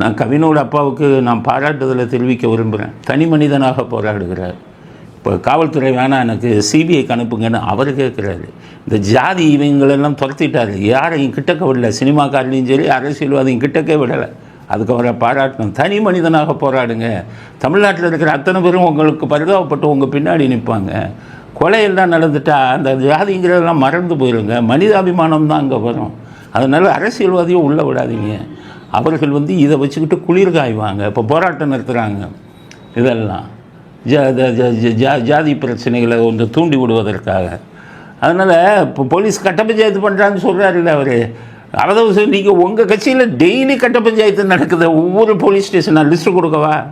நான் கவினோட அப்பாவுக்கு நான் பாராட்டுதலை தெரிவிக்க விரும்புகிறேன். தனி மனிதனாக போராடுகிறார். இப்போ காவல்துறை வேணாம் எனக்கு சிபிஐக்கு அனுப்புங்கன்னு அவர் கேட்குறாரு இந்த ஜாதி இவங்களெல்லாம் துரத்திட்டார். யாரையும் கிட்டக்க விடல. சினிமாக்காரனையும் சரி அரசியல்வாதியும் கிட்டக்கே விடலை. அதுக்கு அவரை பாராட்டணும். தனி மனிதனாக போராடுங்க. தமிழ்நாட்டில் இருக்கிற அத்தனை பேரும் உங்களுக்கு பரிதாபப்பட்டு உங்கள் பின்னாடி நிற்பாங்க கொலையெல்லாம் நடந்துட்டால் அந்த ஜாதிங்கிறதெல்லாம் மறந்து போயிருங்க. மனிதாபிமானம் தான் அங்கே வரும். அதனால் அரசியல்வாதியும் உள்ளே விடாதீங்க. அவர்கள் வந்து இதை வச்சுக்கிட்டு குளிர் காய்வாங்க இப்போ போராட்டம் நடத்துகிறாங்க இதெல்லாம். ஜா ஜா- ஜா- ஜா- ஜாதி பிரச்சனைகளை கொஞ்சம் தூண்டி விடுவதற்காக. அதனால் இப்போ போலீஸ் கட்ட பஞ்சாயத்து பண்ணுறான்னு சொல்கிறாருல்ல அவர். அதாவது நீங்கள் உங்கள் கட்சியில் டெய்லி கட்ட பஞ்சாயத்து நடக்குது. ஒவ்வொரு போலீஸ் ஸ்டேஷன் நான் லிஸ்ட்டு கொடுக்கவா?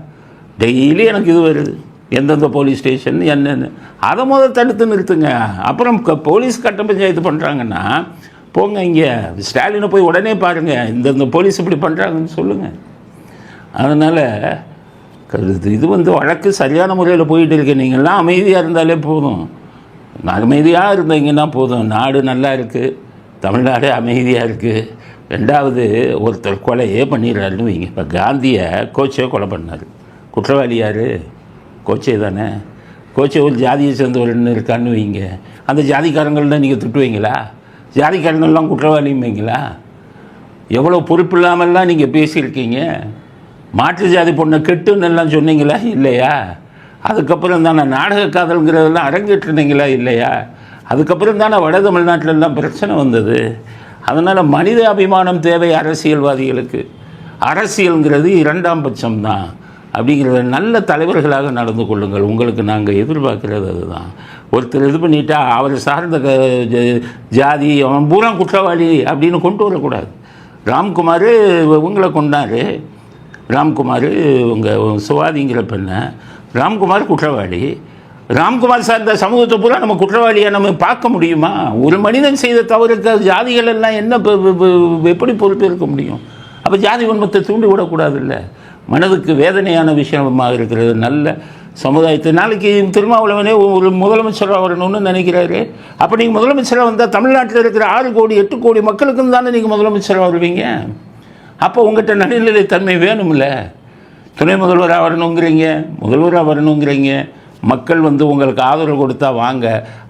டெய்லி எனக்கு இது வருது. எந்தெந்த போலீஸ் ஸ்டேஷன் என்னென்னு. அதை முதல் தடுத்து நிறுத்துங்க. அப்புறம் க- போலீஸ் கட்ட பஞ்சாயத்து பண்ணுறாங்கன்னா போங்க இங்கே. ஸ்டாலினை போய் உடனே பாருங்கள் இந்தந்த போலீஸ் இப்படி பண்ணுறாங்கன்னு சொல்லுங்கள் அதனால் இது இது வந்து வழக்கு சரியான முறையில் போயிட்டு இருக்கு. நீங்கள்லாம் அமைதியாக இருந்தாலே போதும். அமைதியாக இருந்தீங்கன்னா போதும். நாடு நல்லா இருக்குது தமிழ்நாடு அமைதியாக இருக்குது ரெண்டாவது ஒருத்தர் கொலையே பண்ணிடுறாருன்னு வைங்க. இப்போ காந்தியை கோச்சே கொலை பண்ணார். குற்றவாளி யார்? கோச்சே தானே. கோச்சே ஒரு ஜாதியை சேர்ந்தவர்னு இருக்கான்னு வைங்க. அந்த ஜாதிக்காரங்கள்லாம் நீங்கள் திட்டுவீங்களா? ஜாதிக்காரங்கள்லாம் குற்றவாளிமைங்களா எவ்வளோ பொறுப்பு இல்லாமல்லாம் நீங்கள் பேசியிருக்கீங்க? மாற்று ஜாதி பொண்ணை கெட்டுன்னு எல்லாம் சொன்னீங்களா? இல்லையா? அதுக்கப்புறம் தானே நாடக காதல்ங்கிறதெல்லாம் அரங்கேற்றினீங்களா? இல்லையா? அதுக்கப்புறம் தானே வட தமிழ்நாட்டிலெல்லாம் பிரச்சனை வந்தது. அதனால் மனித அபிமானம் தேவை அரசியல்வாதிகளுக்கு. அரசியல்ங்கிறது இரண்டாம் பட்சம்தான். அப்படிங்கிறத நல்ல தலைவர்களாக நடந்து கொள்ளுங்கள். உங்களுக்கு நாங்கள் எதிர்பார்க்கிறது அதுதான். ஒருத்தர் இது பண்ணிட்டா அவர் சார்ந்த க- ஜாதி அவன் பூரா குற்றவாளி அப்படின்னு கொண்டு வரக்கூடாது. ராம்குமார் இவங்களை கொண்டார். ராம்குமார் உங்கள் சுவாதிங்கிற பெண்ணை. ராம்குமார் குற்றவாளி. ராம்குமார் சார்ந்த சமூகத்தை பூரா நம்ம குற்றவாளியை நம்ம பார்க்க முடியுமா? ஒரு மனிதன் செய்த தவறுக்கு ஜாதிகள் எல்லாம் என்ன எப்படி பொறுப்பேற்க முடியும்? அப்போ ஜாதி உண்மத்தை தூண்டி விடக்கூடாதுல்ல மனதுக்கு வேதனையான விஷயமாக இருக்கிறது. நல்ல சமுதாயத்தை. நாளைக்கு திருமாவளவனே ஒரு முதலமைச்சராக வரணும்னு நினைக்கிறாரு. அப்போ நீங்கள் முதலமைச்சராக வந்தால் தமிழ்நாட்டில் இருக்கிற ஆறு கோடி எட்டு கோடி மக்களுக்கும் தானே நீங்கள் முதலமைச்சராக வருவீங்க? அப்போ உங்கள்கிட்ட நடுநிலைத்தன்மை வேணும்ல. துணை முதல்வராக வரணுங்கிறீங்க முதல்வராக வரணுங்கிறீங்க. மக்கள் வந்து உங்களுக்கு ஆதரவு கொடுத்தா வாங்க.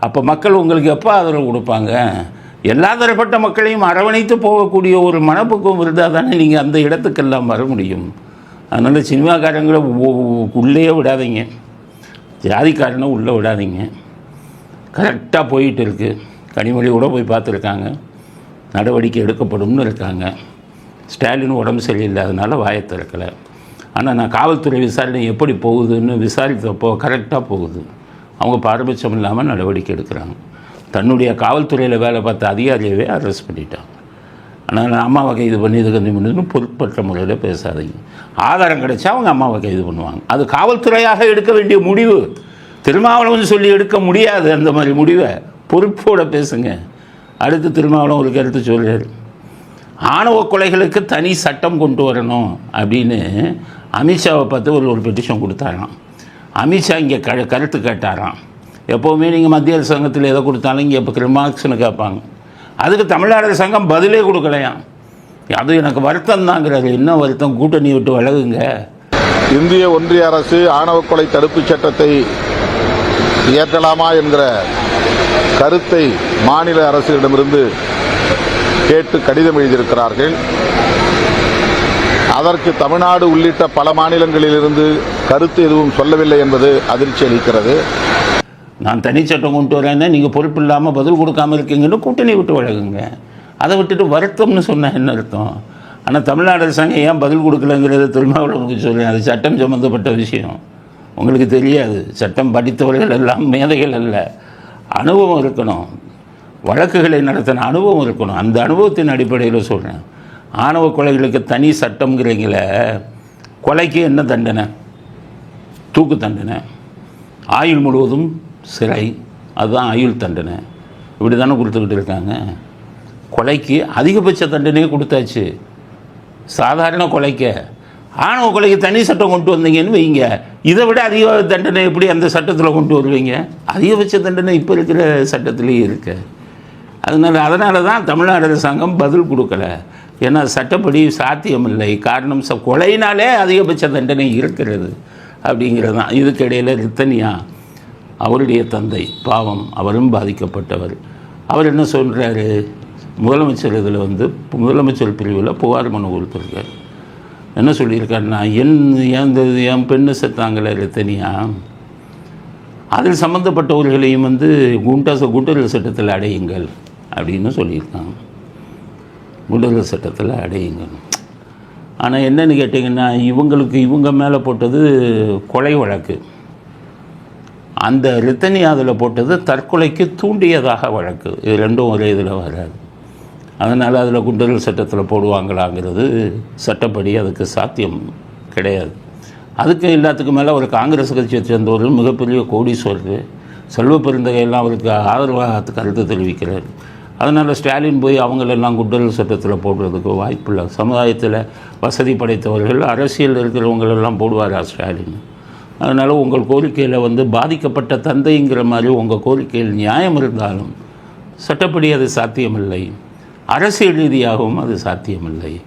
அப்போ மக்கள் உங்களுக்கு எப்போ ஆதரவு கொடுப்பாங்க? எல்லா தரப்பட்ட மக்களையும் அரவணைத்து போகக்கூடிய ஒரு மனப்பக்குவம் இருந்தால் தானே நீங்கள் அந்த இடத்துக்கெல்லாம் வர முடியும். அதனால் சினிமாக்காரங்களை உள்ளேயே விடாதீங்க. ஜாதிக்காரனை உள்ளே விடாதீங்க. கரெக்டாக போயிட்டு இருக்குது கனிமொழி கூட போய் பார்த்துருக்காங்க. நடவடிக்கை எடுக்கப்படும்னு இருக்காங்க. ஸ்டாலின் உடம்பு சரியில்லாதனால வாயை திறக்கலை. ஆனால் நான் காவல்துறை விசாரணை எப்படி போகுதுன்னு விசாரித்தப்போ கரெக்டாக போகுது. அவங்க பாரபட்சம் இல்லாமல் நடவடிக்கை எடுக்கிறாங்க. தன்னுடைய காவல்துறையில் வேலை பார்த்த அதிகாரியவே அரெஸ்ட் பண்ணிட்டான் ஆனால் நான் அம்மாவை கைது பண்ணி இது கைது பண்ணுன்னு பொருட்பற்ற முறையில் பேசாதீங்க. ஆதாரம் கிடைச்சா அவங்க அம்மாவை கைது பண்ணுவாங்க. அது காவல்துறையாக எடுக்க வேண்டிய முடிவு. திருமாவளவன் சொல்லி எடுக்க முடியாது அந்த மாதிரி முடிவை. பொறுப்போட பேசுங்க. அடுத்து திருமாவளவன் ஒரு கருத்து சொல்கிறார் ஆணவ கொலைகளுக்கு தனி சட்டம் கொண்டு வரணும் அப்படின்னு அமித்ஷாவை பார்த்து ஒரு ஒரு பெட்டிஷன் கொடுத்தாராம். அமித்ஷா இங்கே க கருத்து கேட்டாராம். எப்போவுமே நீங்கள் மத்திய அரசாங்கத்தில் எதை கொடுத்தாலும் இங்கே இப்போ கிரிமாக்ஸ்னு கேட்பாங்க. அதுக்கு தமிழ்நாடு சங்கம் பதிலே கொடுக்கலையாம் அது எனக்கு வருத்தம் தாங்கிறது என்ன வருத்தம்? கூட்டணி விட்டு வழகுங்க இந்திய ஒன்றிய அரசு ஆணவ கொலை தடுப்புச் சட்டத்தை இயற்றலாமா என்கிற கருத்தை மாநில அரசிடமிருந்து கேட்டு கடிதம் எழுதியிருக்கிறார்கள். அதற்கு தமிழ்நாடு உள்ளிட்ட பல மாநிலங்களிலிருந்து கருத்து எதுவும் சொல்லவில்லை என்பது அதிர்ச்சி அளிக்கிறது நான் தனிச்சட்டம் கொண்டு வரேன்னா நீங்கள் பொறுப்பு இல்லாமல் பதில் கொடுக்காம இருக்கீங்கன்னு கூட்டணி விட்டு வழங்குங்க. அதை விட்டுட்டு வருத்தம்னு சொன்னால் என்ன அர்த்தம்? ஆனால் தமிழ்நாடு அரசாங்கம் ஏன் பதில் கொடுக்கலங்கிறத திருமாவளவனுக்கு சொல்கிறேன் அது சட்டம் சம்மந்தப்பட்ட விஷயம். உங்களுக்கு தெரியாது. சட்டம் படித்தவர்கள் எல்லாம் மேதைகள் அல்ல. அனுபவம் இருக்கணும். வழக்குகளை நடத்தின அனுபவம் இருக்கணும். அந்த அனுபவத்தின் அடிப்படையில் சொல்கிறேன் ஆணவ கொலைகளுக்கு தனி சட்டம்ங்கிறீங்கள கொலைக்கு என்ன தண்டனை? தூக்கு தண்டனை. ஆயுள் முழுவதும் சிறை அதுதான் ஆயுள் தண்டனை. இப்படி தானே கொடுத்துக்கிட்டு இருக்காங்க. கொலைக்கு அதிகபட்ச தண்டனையே கொடுத்தாச்சு. சாதாரண கொலைக்க. ஆணவ கொலைக்கு தனி சட்டம் கொண்டு வந்தீங்கன்னு வைங்க. இதை விட அதிக தண்டனை எப்படி அந்த சட்டத்தில் கொண்டு வருவீங்க? அதிகபட்ச தண்டனை இப்போ இருக்கிற சட்டத்திலேயே இருக்கு. அதனால அதனால தான் தமிழ்நாடு அரசாங்கம் பதில் கொடுக்கல. ஏன்னா சட்டப்படி சாத்தியமில்லை. காரணம் ச கொலையினாலே அதிகபட்ச தண்டனை இருக்கிறது. அப்படிங்கிறது தான் இதுக்கிடையில் ரித்தனியாக அவருடைய தந்தை பாவம் அவரும் பாதிக்கப்பட்டவர். அவர் என்ன சொல்கிறாரு முதலமைச்சர் இதில் வந்து முதலமைச்சர் பிரிவில் புகார் மனு கொடுத்துருக்கார். என்ன சொல்லியிருக்காருன்னா என் என் என் பெண்ணு செத்தாங்களே ரித்தனியா? அதில் சம்மந்தப்பட்டவர்களையும் வந்து குண்டா குண்டர்கள் சட்டத்தில் அடையுங்கள் அப்படின்னு சொல்லியிருக்காங்க. குண்டர்கள் சட்டத்தில் அடையுங்கள். ஆனால் என்னன்னு கேட்டிங்கன்னா இவங்களுக்கு இவங்க மேலே போட்டது கொலை வழக்கு. அந்த ரித்தனி அதில் போட்டது தற்கொலைக்கு தூண்டியதாக வழக்கு. இது ரெண்டும் ஒரே இதில் வராது. அதனால் அதில் குண்டர்கள் சட்டத்தில் போடுவாங்களாங்கிறது சட்டப்படி அதுக்கு சாத்தியம் கிடையாது. அதுக்கு எல்லாத்துக்கும் மேலே ஒரு காங்கிரஸ் கட்சியை சேர்ந்தவர் மிகப்பெரிய கோடீஸ்வரர். செல்வ பெருந்தகையெல்லாம் அவருக்கு ஆதரவாக கருத்து தெரிவிக்கிறார். அதனால் ஸ்டாலின் போய் அவங்களெல்லாம் குண்டர்கள் சட்டத்தில் போடுறதுக்கு வாய்ப்பில்லை. சமுதாயத்தில் வசதி படைத்தவர்கள் அரசியல் இருக்கிறவங்களெல்லாம் போடுவாரா ஸ்டாலின்? அதனால் உங்கள் கோரிக்கையில் வந்து பாதிக்கப்பட்ட தந்தைங்கிற மாதிரி உங்கள் கோரிக்கையில் நியாயம் இருந்தாலும் சட்டப்படி அது சாத்தியமில்லை. அரசியல் ரீதியாகவும் அது சாத்தியமில்லை.